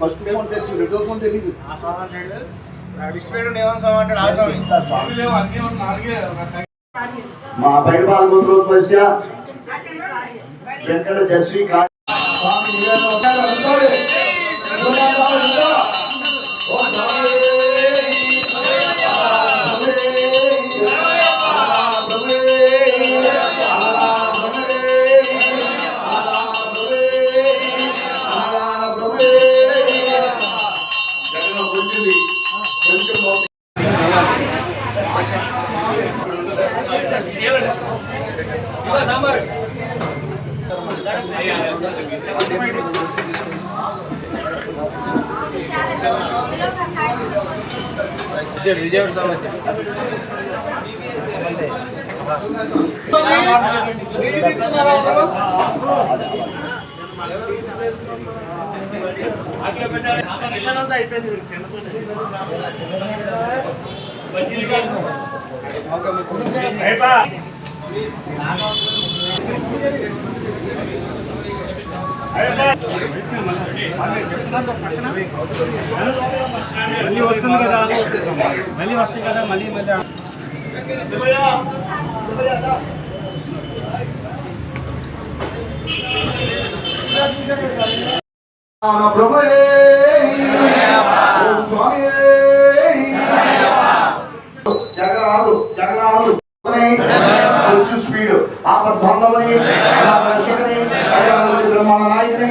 First మా గోత్రోత్పత్య వెంకట జస్వి స్వామి నివేదన ఉంటారు, మళ్ళీ వస్తుంది కదా మళ్ళీ వస్తుంది కదా మళ్ళీ మళ్ళీ ప్రభుయే ఓం స్వామియే జగనాలు జగనాలు కొంచెం స్పీడ్ ఆపద్ బంధవని రక్షకని బ్రహ్మాండ నాయకుని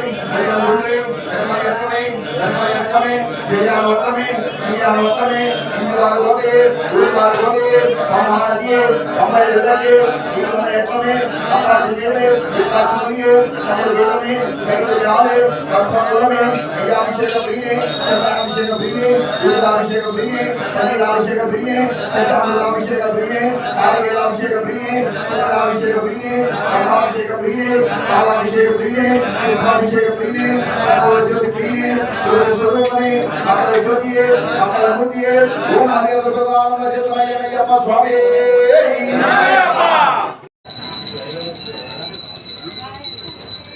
वतने सिया वतने इंदिरा वगे रूपा वगे हमारे हमारे लड़के जीवन वतने हमारे जीने रूपा चुनिए चंद्र वतने चंद्र जाले आसमान वतने यहाँ मुझे कबीने चंद्र मुझे कबीने यहाँ मुझे कबीने अंधेरा मुझे कबीने ऐसा मुझे मुझे कबीने आगे मुझे कबीने चंद्र मुझे कबीने ऐसा मुझे कबीने आगे मुझे कबीने ऐसा मुझे कबीने और जो कबीने అమల జ్యోతియే అమల మూర్తియే ఓం హరి సుధానంద చేతనయ్యప్ప స్వామి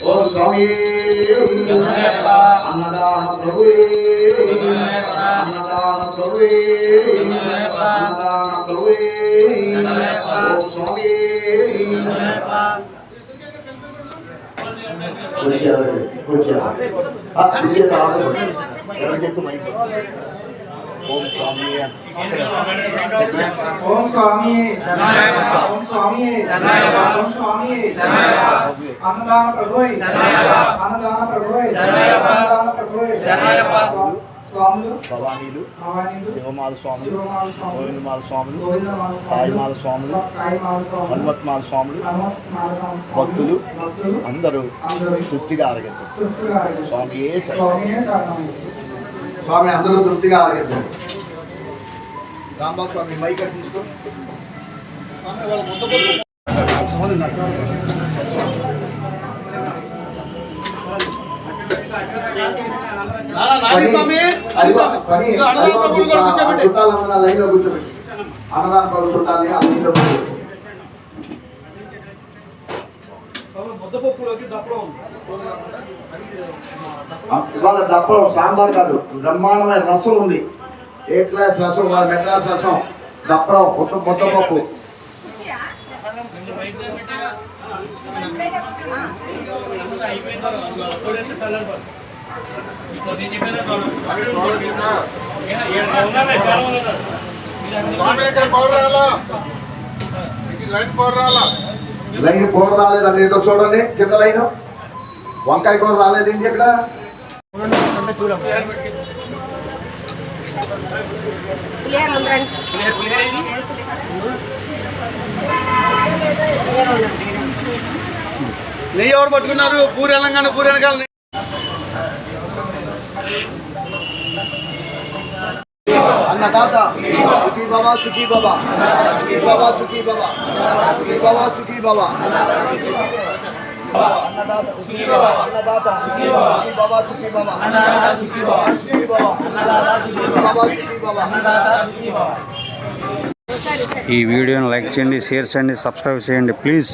ఓం స్వామి అన్నదాన ప్రభువే అన్నదాన ప్రభువే అన్నదాన ప్రభువే ఓం స్వామి కూర్చోవాలి కూర్చోవాలి కూర్చోవాలి ఎక్కడ చెట్టు మైక్ ఓం స్వామి ఓం స్వామి ఓం స్వామి ఓం స్వామి అన్నదాన ప్రభు అన్నదాన ప్రభు అన్నదాన ప్రభు భవానీలు శివమాల స్వాములు గోవిందమాల స్వాములు సాయిమాల స్వాములు హనుమత్మాల స్వాములు భక్తులు అందరూ తృప్తిగా ఆరగించండి స్వామి ఏ స్వామి అందరూ తృప్తిగా ఆరగించండి రాంబాబు స్వామి మైక్ అటు తీసుకో. చుట్టాలన్న లైన్లో కూర్చోబెట్టి. అన్నదాన ప్రభు చుట్టాలని ఆ లైన్లో కూర్చోబెట్టి ఇవాళ దప్పడం సాంబార్ కాదు బ్రహ్మాండమైన రసం ఉంది. ఏ క్లాస్ రసం? వాళ్ళ మెడ్రాస్ రసం. దప్పడం మొత్తం మొత్తం పప్పు లైన్ పవర్ రాలేదండి ఏదో చూడండి కింద లైన్. వంకాయ కూర రాలేదండి ఇక్కడ నెయ్యి ఎవరు పట్టుకున్నారు? పూరి వెళ్ళంగానే పూరి వెనకాల. అన్నదాత సుఖీ బాబా సుఖీ బాబా. సుఖీ బాబా సుఖీ బాబా. సుఖీ బాబా సుఖీ బాబా. అన్నదాత సుఖీ బాబా అన్నదాత సుఖీ బాబా సుఖీ బాబా అన్నదాత సుఖీ బాబా సుఖీ బాబా అన్నదాత సుఖీ బాబా సుఖీ బాబా అన్నదాత సుఖీ బాబా ఈ వీడియోని లైక్ చేయండి షేర్ చేయండి సబ్స్క్రైబ్ చేయండి. ప్లీజ్.